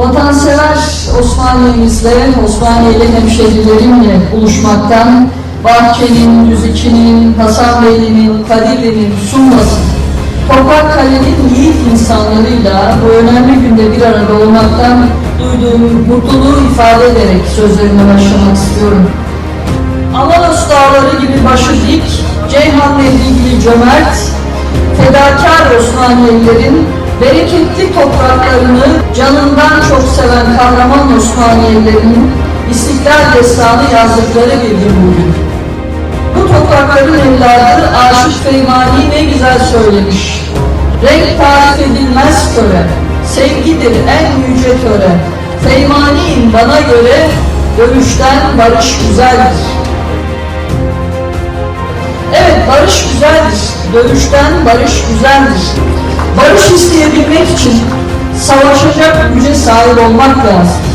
Vatansever Osmaniye'mizle, Osmaniyeli hemşehrilerimle buluşmaktan Bahçe'nin, Müzikçi'nin, Hasan Beyli'nin, Kadirli'nin sunmasın. Toprak Kale'nin yiğit insanlarıyla bu önemli günde bir arada olmaktan duyduğum mutluluğu ifade ederek sözlerime başlamak istiyorum. Alanos dağları gibi başı dik, Ceyhan Nehri gibi cömert, fedakar Osmaniyelilerin bereketli topraklarını canından çok seven kahraman Osmaniyelilerin İstiklal Destanı yazdıkları bir gün bugün. Bu toprakların evladı Aşık Feymani ne güzel söylemiş. Renk tarif edilmez töre, sevgidir en yüce töre. Feymani'in bana göre dövüşten barış güzeldir. Evet barış güzeldir. Dövüşten barış güzeldir. Barış isteyebilmek için savaşacak güce sahip olmak lazım.